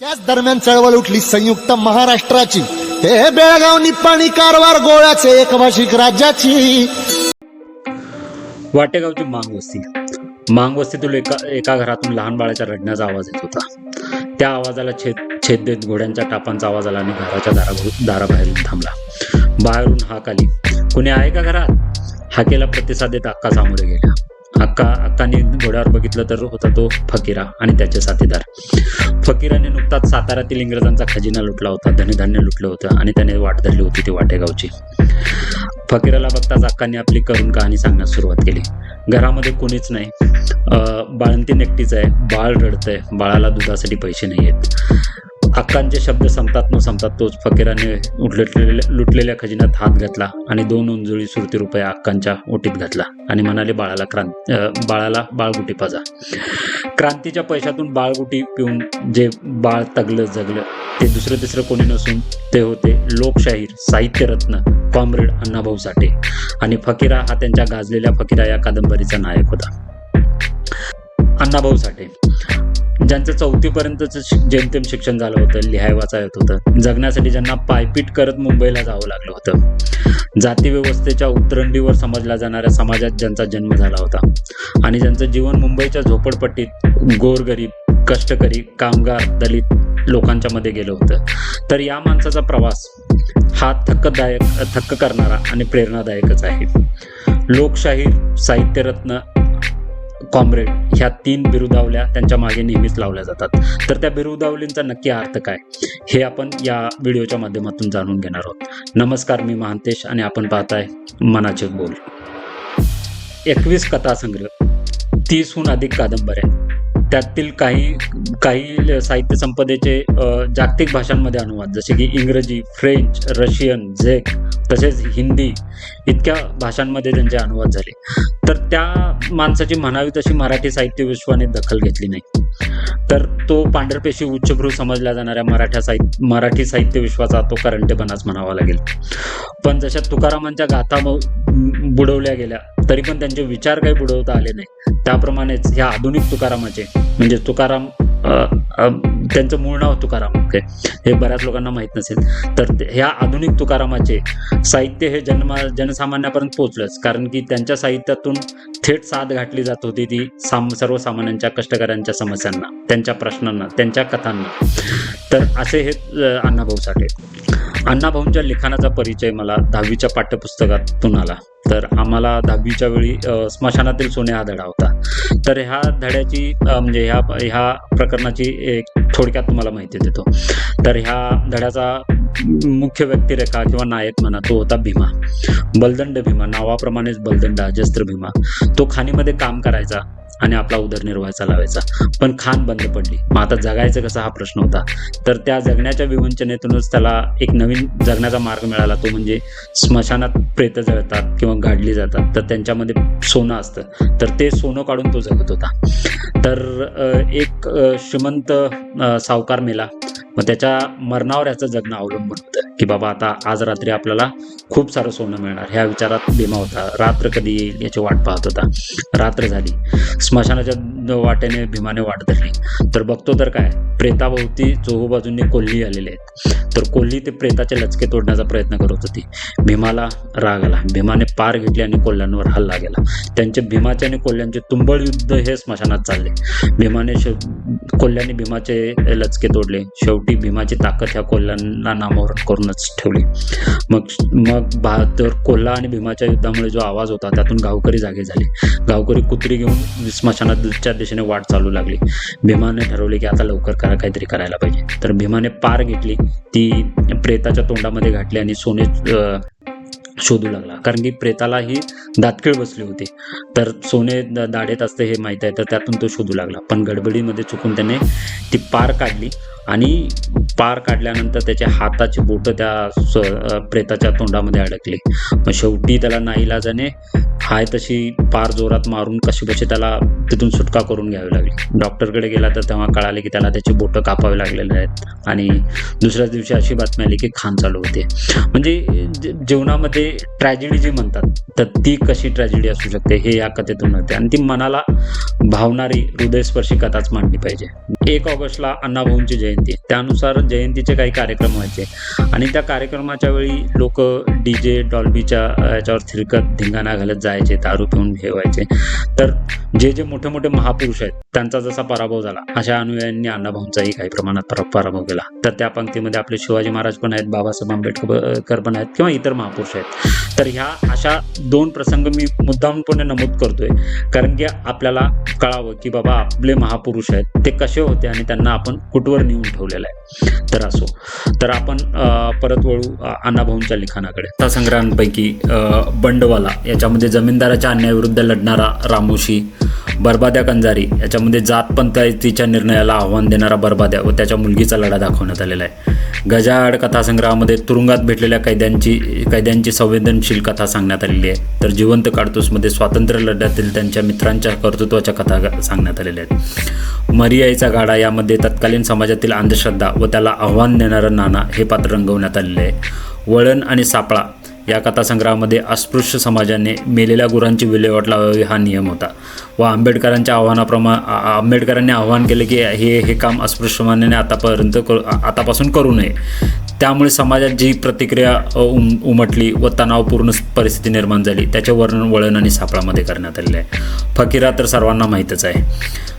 त्याच दरम्यान चळवळ उठली संयुक्त महाराष्ट्राची. ते बेळगाव निप्पाणी कारवार गोळ्याचे एकभाषिक राज्याची. वाटेगावची मांग वस्ती. मांग वस्तीतून एका एका घरातून लहान बाळाच्या रडण्याचा आवाज येत होता. त्या आवाजाला छेद छेद देत घोड्यांच्या टापांचा आवाज आला आणि घराच्या दारा दाराबाहेर थांबला. बाहेरून हाक आली. कुणी आहे का घरात? हाकेला प्रतिसाद देत अक्का सामोरे गेला. अक्का अक्काने घोड्यावर बघितलं तर होता तो फकीरा आणि त्याचे साथीदार. फकीराने नुकताच साताऱ्यातील इंग्रजांचा खजिना लुटला होता धनधान्य लुटलं होतं आणि त्याने वाट धरली होती ती वाटेगावची. फकीराला बघताच अक्कांनी आपली करून कहाणी सांगण्यास सुरुवात केली. घरामध्ये कोणीच नाही. अं, बाळंतीण एकटीच आहे बाळ रडतंय बाळाला दुधासाठी पैसे नाही आहेत हक्कांचे शब्द संपतात न संपतात तोच फकीराने उठलेल्या लुटलेल्या खजिन्यात हात घातला आणि दोन उंजुळी सुरती रुपये हक्कांच्या ओटीत घातला आणि म्हणाले बाळाला क्रांत बाळाला बाळगुटी पाजा. क्रांतीच्या पैशातून बाळगुटी पिऊन जे बाळ तगलं जगलं ते दुसरं तिसरं कोणी नसून ते होते लोकशाहीर साहित्यरत्न कॉम्रेड अण्णाभाऊ साठे. आणि फकीरा हा त्यांच्या गाजलेल्या फकीरा या कादंबरीचा नायक होता. अण्णाभाऊ साठे. ज्यांचं चौथीपर्यंतचं शि- जेमतेम शिक्षण झालं होतं लिहाय वाचा येत होतं जगण्यासाठी ज्यांना पायपीट करत मुंबईला जावं लागलं होतं. जाती व्यवस्थेच्या उतरंडीवर समजल्या जाणाऱ्या समाजात ज्यांचा जन्म झाला होता आणि ज्यांचं जीवन मुंबईच्या झोपडपट्टीत गोरगरीब कष्टकरी कामगार दलित लोकांच्या मध्ये गेलं होतं. तर या माणसाचा प्रवास हा थक्कदायक थक्क करणारा आणि प्रेरणादायकच आहे. लोकशाहीर साहित्यरत्न कॉम्रेड ह्या तीन बिरुदावल्या त्यांच्या मागे नेहमीच लावल्या जातात. तर त्या बिरुदावलींचा नक्की अर्थ काय? हे आपण या व्हिडिओच्या माध्यमातून जाणून घेणार आहोत. नमस्कार मी महांतेश आणि आपण पाहताय मनाचे बोल. एकवीस कथासंग्रह तीसहून अधिक कादंबऱ्या. त्यातील काही काही साहित्य संपदेचे जागतिक भाषांमध्ये अनुवाद जसे की इंग्रजी फ्रेंच रशियन झेक तसेच हिंदी इतक्या भाषांमध्ये त्यांचे अनुवाद झाले. तर त्या माणसाची म्हणावी तशी मराठी साहित्य विश्वाने दखल घेतली नाही. तर तो पांढरपेशी उच्चभ्रू समजल्या जाणाऱ्या मराठ्या साहित्य मराठी साहित्य विश्वाचा तो करंटेपणाच म्हणावा लागेल. पण जशा तुकारामांच्या गाथा बुडवल्या गेल्या तरी पण त्यांचे विचार काही बुडवता आले नाही. त्याप्रमाणेच ह्या आधुनिक तुकारामाचे म्हणजे तुकाराम त्यांचं मूळ नाव तुकाराम ओके हे बऱ्याच लोकांना माहीत नसेल. तर ते- ह्या आधुनिक तुकारामाचे साहित्य हे जन्मा जनसामान्यापर्यंत पोहोचलंच. कारण की त्यांच्या साहित्यातून थेट साथ घातली जात होती ती साम सर्वसामान्यांच्या कष्टकऱ्यांच्या समस्यांना त्यांच्या प्रश्नांना त्यांच्या कथांना. तर असे हे अण्णाभाऊ साठे. अण्णाभाऊंच्या लिखाणाचा परिचय मला दहावीच्या पाठ्यपुस्तकातून आला. तर आम्हाला दहावीच्या वेळी स्मशानातील सोने हा धडा होता. तर ह्या धड्याची म्हणजे ह्या ह्या प्रकरणाची एक थोडक्यात तुम्हाला माहिती देतो. तर ह्या धड्याचा मुख्य व्यक्तिरेखा किंवा नायक म्हणा तो होता भीमा. बलदंड भीमा नावाप्रमाणेच बलदंड अजस्त्र भीमा. तो खाणीमध्ये काम करायचा. आणि आपला उदरनिर्वाह चालवायचा. पण खान बंद पडली. मग आता जगायचं कसा हा प्रश्न होता? तर त्या जगण्याच्या विवंचनेतूनच त्याला एक नवीन जगण्याचा मार्ग मिळाला. तो म्हणजे स्मशानात प्रेत जळतात किंवा गाडली जातात. तर त्यांच्यामध्ये सोनं असतं. तर ते सोनं काढून तो जगत होता. तर एक श्रीमंत सावकार मेला. मग त्याच्या मरणावर याचं जगणं अवलंबून होतं. की बाबा आता आज रात्री आपल्याला खूप सारं सोनं मिळणार. ह्या विचारात भीमा होता. रात्र कधी येईल याची वाट पाहत होता. रात्र झाली. स्मशानाच्या वाटेने भीमाने वाट धरली तर बघतो तर काय? प्रेताभोवती चोहूबाजूंनी कोल्ही आलेले आहेत. तर कोल्ही ते प्रेताचे लचके तोडण्याचा प्रयत्न करत होती. भीमाला राग आला. भीमाने पार घेतली आणि कोल्ह्यांवर हल्ला गेला त्यांचे भीमाचे आणि कोल्ह्यांचे तुंबळ युद्ध हे स्मशानात चालले. भीमाने शेव कोल्ह्यांनी भीमाचे लचके तोडले. शेवटी भीमाची ताकद ह्या कोल्ह्यांना नामावरण करूनच ठेवली. मग मग बहादर कोल्हा आणि भीमाच्या युद्धामुळे जो आवाज होता त्यातून गावकरी जागे झाले. गावकरी कुत्री घेऊन स्मशानाच्या दिशेने वाट चालू लागली. भीमाने ठरवले की आता लवकर करा काहीतरी करायला पाहिजे. तर भीमाने पार घेतली. ती प्रेताच्या तोंडामध्ये घातली आणि सोने शोधू लागला. कारण की प्रेताला ही दातखिळ बसले होते. तर सोने दाढेत असते हे माहीत आहे तर त्यातून तो शोधू लागला. पण गडबडीमध्ये चुकून त्याने ती पार काढली आणि पार काढल्यानंतर त्याच्या हाताची बोटं त्या प्रेताच्या तोंडामध्ये अडकली. मग शेवटी त्याला नाईलाजाने हाय तशी पार जोरात मारून कशी कशी त्याला तिथून सुटका करून घ्यावी लागली. डॉक्टरकडे गेला तर तेव्हा कळाले की त्याला त्याची बोटं कापावी लागलेले आहेत. आणि दुसऱ्याच दिवशी अशी बातमी आली की खान चालू होते. म्हणजे जे- जीवनामध्ये ट्रॅजेडी जी म्हणतात तर ती कशी ट्रॅजेडी असू शकते हे या कथेतून होते आणि ती मनाला भावणारी हृदयस्पर्शी कथाच मांडली पाहिजे. एक ऑगस्टला अण्णाभाऊंची जयंती जयंती. त्यानुसार जयंतीचे काही कार्यक्रम व्हायचे. आणि त्या कार्यक्रमाच्या वेळी लोक डी जे डॉल्बीच्या याच्यावर थिरकत धिंगाणा घालत जायचे दारू पिऊन हे व्हायचे तर जे जे मोठे मोठे महापुरुष आहेत त्यांचा जसा पराभव झाला अशा अनुयायांनी अण्णाभाऊंचाही काही प्रमाणात पराभव केला. तर त्या पंक्तीमध्ये आपले शिवाजी महाराज पण आहेत बाबासाहेब आंबेडकर पण आहेत किंवा इतर महापुरुष आहेत. तर ह्या अशा दोन प्रसंग मी मुद्दामपणे नमूद करतोय. कारण की आपल्याला कळावं की बाबा आपले महापुरुष आहेत ते कसे होते आणि त्यांना आपण कुठवर नेऊन ठेवलेलं आहे. तर असो. तर आपण परत वळू अण्णाभाऊंच्या लिखाणाकडे. त्या संग्रहांपैकी बंडवाला याच्यामध्ये जमीनदाराच्या अन्यायाविरुद्ध लढणारा रामोशी बरबाद्या कंजारी याच्यामध्ये जात पंचायतीच्या निर्णयाला आव्हान देणारा बरबाद्या व त्याच्या मुलगीचा लढा दाखवण्यात आलेला आहे. गजाआड कथासंग्रहामध्ये तुरुंगात भेटलेल्या कैद्यांची कैद्यांची संवेदनशील कथा सांगण्यात आलेली आहे. तर जिवंत काडतूसमध्ये स्वातंत्र्य लढ्यातील त्यांच्या मित्रांच्या कर्तृत्वाच्या कथा सांगण्यात आलेल्या आहेत. मरियाईचा गाडा यामध्ये तत्कालीन समाजातील अंधश्रद्धा व त्याला आव्हान देणारं नाना हे पात्र रंगवण्यात आलेले आहे. वळण आणि सापळा या कथासंग्रहामध्ये अस्पृश्य समाजाने मेलेल्या गुरांची विल्हेवाट लावावी हा नियम होता व आंबेडकरांच्या आव्हानाप्रमा आंबेडकरांनी आव्हान केले की हे हे काम अस्पृश्य समाजाने आतापर्यंत करू आतापासून करू नये. त्यामुळे समाजात जी प्रतिक्रिया उम उमटली व तणावपूर्ण परिस्थिती निर्माण झाली त्याचे वर्णन वळण आणि सापळामध्ये करण्यात आलेले आहे. फकीरा तर सर्वांना माहीतच आहे.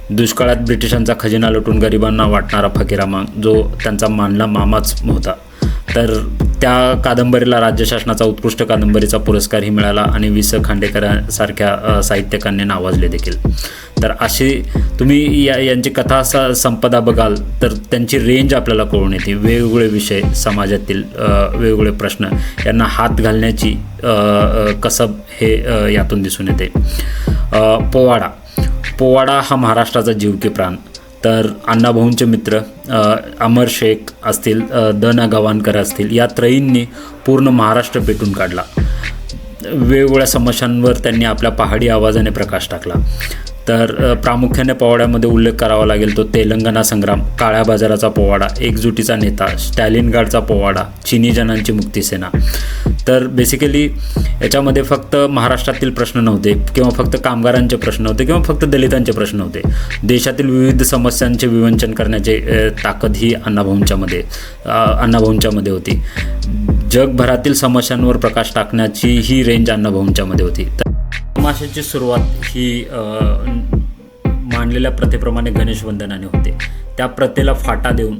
दुष्काळात ब्रिटिशांचा खजिना लुटून गरिबांना वाटणारा फकीरामा जो त्यांचा मानला मामाच होता. तर त्या कादंबरीला राज्य शासनाचा उत्कृष्ट कादंबरीचा पुरस्कारही मिळाला आणि वि स खांडेकरांसारख्या साहित्यकांनी नावाजले देखील. तर अशी तुम्ही या यांची कथा स संपदा बघाल तर त्यांची रेंज आपल्याला कळून येते. वेगवेगळे विषय समाजातील वेगवेगळे प्रश्न यांना हात घालण्याची कसब हे यातून दिसून येते. पोवाडा. पोवाडा हा महाराष्ट्राचा जीव की प्राण. तर अण्णाभाऊंचे मित्र अमर शेख असतील द ना गवाणकर असतील या त्रयींनी पूर्ण महाराष्ट्र पेटून काढला. वेगवेगळ्या समस्यांवर त्यांनी आपल्या पहाडी आवाजाने प्रकाश टाकला. तर प्रामुख्याने पोवाड्यामध्ये उल्लेख करावा लागेल तो तेलंगणा संग्राम काळ्या बाजाराचा पोवाडा एकजुटीचा नेता स्टॅलिनगाडचा पोवाडा चिनी जनांची मुक्तीसेना तर बेसिकली याच्यामध्ये फक्त महाराष्ट्रातील प्रश्न नव्हते किंवा फक्त कामगारांचे प्रश्न होते किंवा फक्त दलितांचे प्रश्न होते देशातील विविध समस्यांचे विवंचन करण्याचे ताकद ही अण्णाभाऊंच्यामध्ये अण्णाभाऊंच्यामध्ये होती. जगभरातील समस्यांवर प्रकाश टाकण्याची ही रेंज अण्णाभाऊंच्यामध्ये होती. तर सुरुवात ही मानलेल्या मांडलेल्या प्रथेप्रमाणे गणेश वंदनाने होते. त्या प्रथेला फाटा देऊन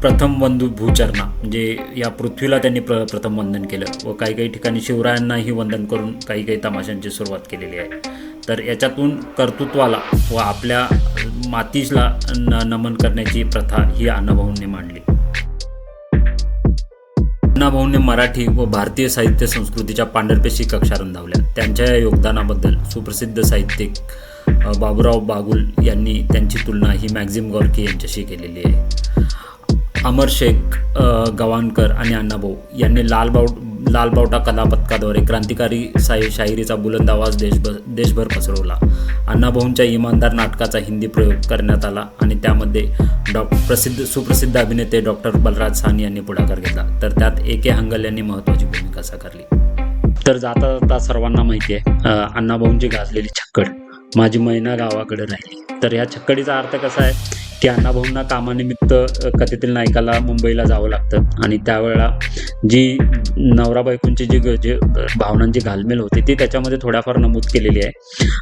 प्रथम बंधू भूचरणा म्हणजे या पृथ्वीला त्यांनी प्र प्रथम वंदन केलं व काही काही ठिकाणी शिवरायांनाही वंदन करून काही काही तमाशांची सुरुवात केलेली आहे. तर याच्यातून कर्तृत्वाला व आपल्या मातीला न नमन करण्याची प्रथा ही अण्णाभाऊंनी मांडली. अण्णाभाऊंनी मराठी व भारतीय साहित्य संस्कृतीच्या पांढरपेशी कक्षा रंधावल्या त्यांच्या या योगदानाबद्दल सुप्रसिद्ध साहित्यिक बाबुराव बागुल यांनी त्यांची तुलना ही मॅक्झिम गॉर्की यांच्याशी केलेली आहे. अमर शेख अ, गवाणकर आणि अण्णाभाऊ यांनी लालबाव लालबावटा कलापथकाद्वारे क्रांतिकारी साई शाहिरीचा बुलंद आवाज देशभर देशभर पसरवला. अण्णाभाऊंच्या इमानदार नाटकाचा हिंदी प्रयोग करण्यात आला आणि त्यामध्ये डॉ प्रसिद्ध सुप्रसिद्ध अभिनेते डॉक्टर बलराज सान यांनी पुढाकार घेतला. तर त्यात ए के हंगल यांनी महत्त्वाची भूमिका साकारली. तर जाता जाता सर्वांना माहिती आहे अण्णाभाऊंची गाजलेली छक्कड माझी मैना गावाकडे राहिली. तर ह्या छक्कडीचा अर्थ कसा आहे? की अण्णाभाऊंना कामानिमित्त कथेतील नायकाला मुंबईला जावं लागतं. आणि त्यावेळेला जी नवरा बायकोंची जी जे भावनांची घालमेल होती ती त्याच्यामध्ये थोड्याफार नमूद केलेली आहे.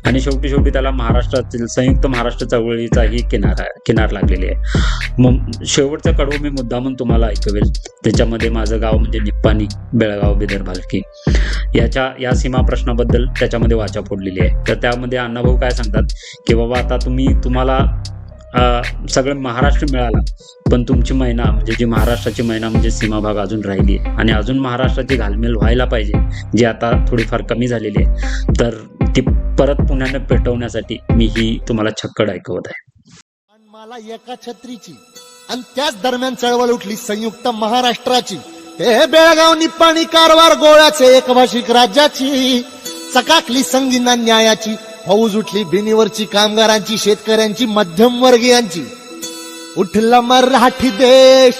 आणि शेवटी शेवटी त्याला महाराष्ट्रातील संयुक्त महाराष्ट्र चळवळीचाही किनारा किनार लागलेली आहे. मग शेवटचा कडवं मी मुद्दामून तुम्हाला ऐकवेल. त्याच्यामध्ये माझं गाव म्हणजे निप्पाणी बेळगाव बिदर भालकी. याच्या या सीमा प्रश्नाबद्दल त्याच्यामध्ये वाचा फोडलेली आहे. तर त्यामध्ये अण्णाभाऊ काय सांगतात की बाबा आता तुम्ही तुम्हाला सगळं महाराष्ट्र मिळाला. पण तुमची महिना म्हणजे जी महाराष्ट्राची महिना म्हणजे सीमाभाग अजून राहिली आहे. आणि अजून महाराष्ट्राची घालमेल व्हायला पाहिजे जी आता थोडीफार कमी झालेली आहे. तर ती परत पुण्याने पेटवण्यासाठी मी ही तुम्हाला छक्कड ऐकवत आहे. मला एका छत्रीची आणि त्याच दरम्यान चळवळ उठली संयुक्त महाराष्ट्राची. हे बेळगाव निप्पाणी कारवार गोळ्याचे एकभाषिक राज्याची चकाकली संगीना न्यायाची. फौज उठली बिनीवरची कामगारांची शेतकऱ्यांची मध्यम वर्गीयांची. उठला मराठी देश.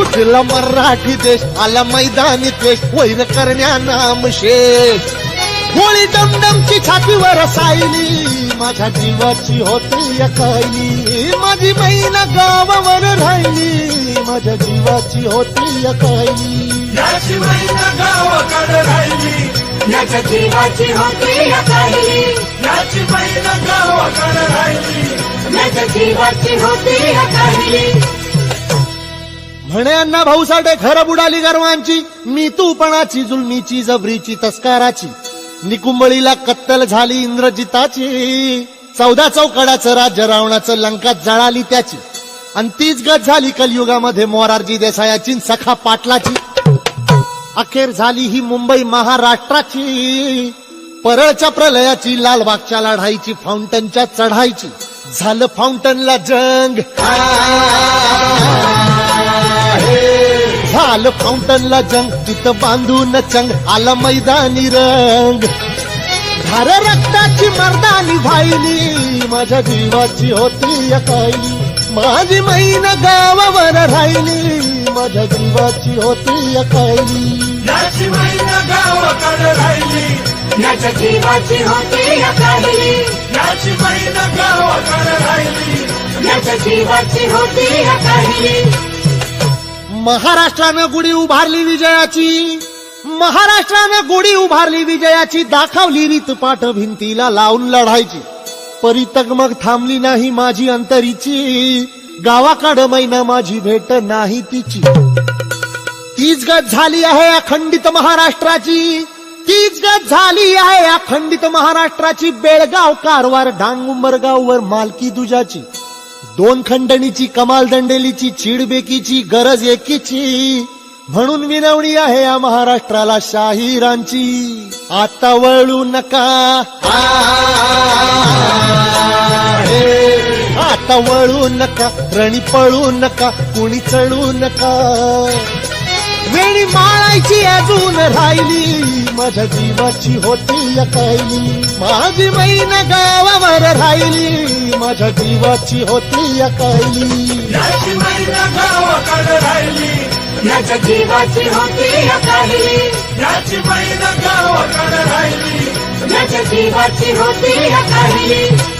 उठला मराठी देश आला मैदानी द्वेष वैर करण्या नाम शेष. होळी दमदमची छातीवर सायली माझ्या जीवाची होती अकाली माझी महिना गावावर राहिली माझ्या जीवाची होती अकाली याची महिना गावाकडे राहिली. याच्या जीवाची होती अकाली याची महिना गावाकडे राहिली. याच्या जीवाची होती अकाली म्हणे अण्णा भाऊ साठे खरं बुडाली गर्वांची. मी तूपणाची जुलमीची जबरीची तस्काराची. निकुंबळीला कत्तल झाली इंद्रजिताची. चौदा चौकडाचं राज्य रावणाचं लंकात जळाली त्याची. आणि तीच गत झाली कलयुगामध्ये मोरारजी देसायाची सखा पाटलाची. अखेर झाली ही मुंबई महाराष्ट्राची. परळच्या प्रलयाची लालबागच्या लढाईची फाउंटनच्या चढाईची. झालं फाउंटनला जंग. झालं फाउंटनला जंग. तिथं बांधून चंग. आला मैदानी रंग. धार रक्ताची मर्दानी व्हायली. माझ्या जीवाची होती अकाली माझी मैन गावावर राहिली. माझ्या जीवाची होती अकाली याच्या जीवाची होती अकाली याची महिना गावाकडे राहिली. याच्या जीवाची होती अकाली महाराष्ट्रानं गुढी उभारली विजयाची. महाराष्ट्रानं गुढी उभारली विजयाची. दाखवली रीत पाठ भिंतीला लावून लढायची. परितक मग थांबली नाही माझी अंतरीची. गावाकडं मैना माझी भेट नाही तिची. तीच गत झाली आहे अखंडित महाराष्ट्राची. तीच गत झाली आहे अखंडित महाराष्ट्राची. बेळगाव कारवार डांग उंबरगाववर मालकी दुजाची. दोन खंडणीची कमाल दंडेलीची चिडबेकीची गरज एकीची. म्हणून विनवणी आहे या महाराष्ट्राला शाहिरांची. आता वळू नका. आता वळू नका रणी पळू नका कुणी चढू नका. वेणी माळायची अजून राहिली माझ्या जीवाची होती अकायली. माझी मैन गावावर राहिली माझ्या जीवाची होती अकायली. याची महिना गावाकडे राहिली याच्या जीवाची होती अकाली याची महिना गावाकडे राहिली याच्या जीवाची होती अकाली